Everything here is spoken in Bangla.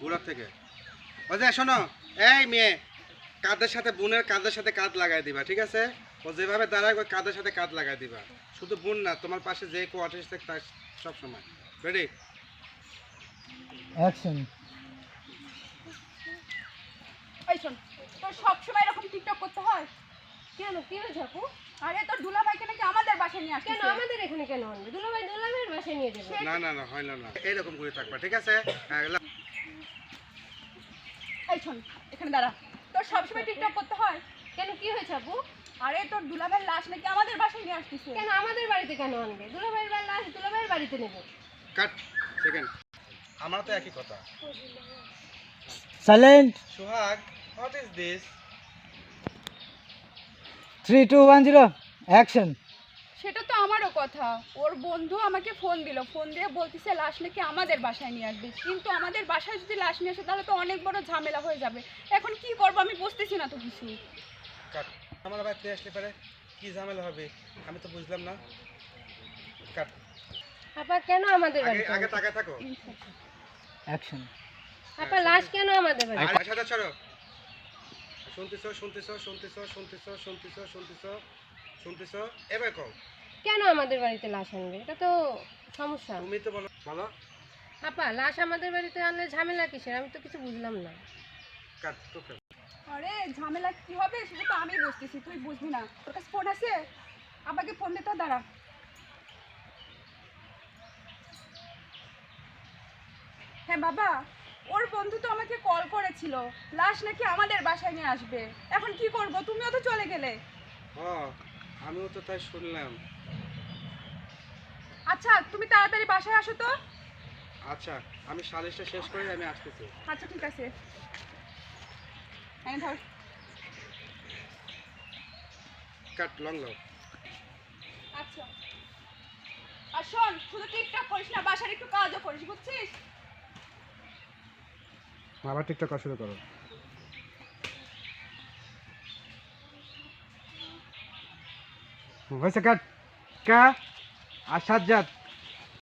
ঘোরার থেকে। ও যে শোনো। এই মেয়ে কাঁধের সাথে বোনের কাঁধের সাথে কাঁধ লাগাই দিবা ঠিক আছে? ও যেভাবে দাঁড়ায় ওই কাঁধের সাথে কাঁধ লাগাই দিবা। শুধু বোন না তোমার পাশে যে কো আর্টিস্ট থাকে তার সব সময়। রেডি অ্যাকশন এই শোন তোর সবসময় এরকম টিকটক করতে হয়? কেন? কি হয়েছে আপু? আরে তোর দুলাভাইকে নাকি আমাদের বাসায় নিয়ে আসছে কেন আমাদের এখানে কেন আনবে? বাসায় নিয়ে যাবে। না না না হয় না না। এইরকম করে থাকবা ঠিক আছে? হ্যাঁ, এই শোন এখানে দাঁড়া। তোর সবসময় টিকটক করতে হয়? কেন কি হয়েছে আপু? আরে তোর দুলাভাইয়ের লাশ নাকি আমাদের বাসায় নিয়ে আসতেছে? কেন আমাদের বাড়িতে কেন আনবে? দুলাভাইয়ের লাশ দুলাভাইয়ের বাড়িতে নেবে। কাট সেকেন্ড আমার তো একই কথা। Silent Sohag what is this three two one zero action কথা। ওর বন্ধু আমাকে ফোন দিল। ফোন দিয়ে বলতেছে লাশ নাকি আমাদের বাসায় নিয়ে আসবে। কিন্তু আমাদের বাসায় যদি লাশ নিয়ে আসে তাহলে তো অনেক বড় ঝামেলা হয়ে যাবে। এখন কি করব আমি বুঝতেছি না তো কিছু। কাট আমার বাড়িতে আসলে পারে কি ঝামেলা হবে আমি তো বুঝলাম না। কাট। আপা কেন আমাদের আগে বাড়িতে আগে? তাকায় থাকো। অ্যাকশন আপা লাশ কেন আমাদের বাড়িতে আর সাথে ছাড়ো। শুনতেছো শুনতেছো শুনতেছো শুনতেছো শুনতেছো শুনতেছো শুনতেছো। এবার কও। কেন আমাদের বাড়িতে লাশ আনবে? এটা তো সমস্যা। তুমি তো বলো বলো। আপা লাশ আমাদের বাড়িতে আনলে ঝামেলা কিসের? আমি তো কিছু বুঝলাম না। আরে ঝামেলা কি হবে? সেটা তো আমি বুঝতেছি তুই বুঝবি না। তোর কাছে ফোন আছে? আমাকে ফোন দিতে দাঁড়া। হ্যাঁ বাবা ওর বন্ধু তো আমাকে কল করেছিল। লাশ নাকি আমাদের বাসায় নিয়ে আসবে। এখন কি করব? তুমিও তো চলে গেলে। ও আমিও তো তাই শুনলাম। আচ্ছা তুমি তাড়াতাড়ি বাসায় আসো তো। আচ্ছা আমি সালিশটা শেষ করে আমি আসতেছি। আচ্ছা ঠিক আছে। এই ধর। কাট লং লং আচ্ছা। আর শোন শুধু টিকটক করিস না বাসার একটু কাজও করিস বুঝছিস? আবার টিকটক শুরু করো। হয়েছে কাট। কা? আর সাজ্জাদ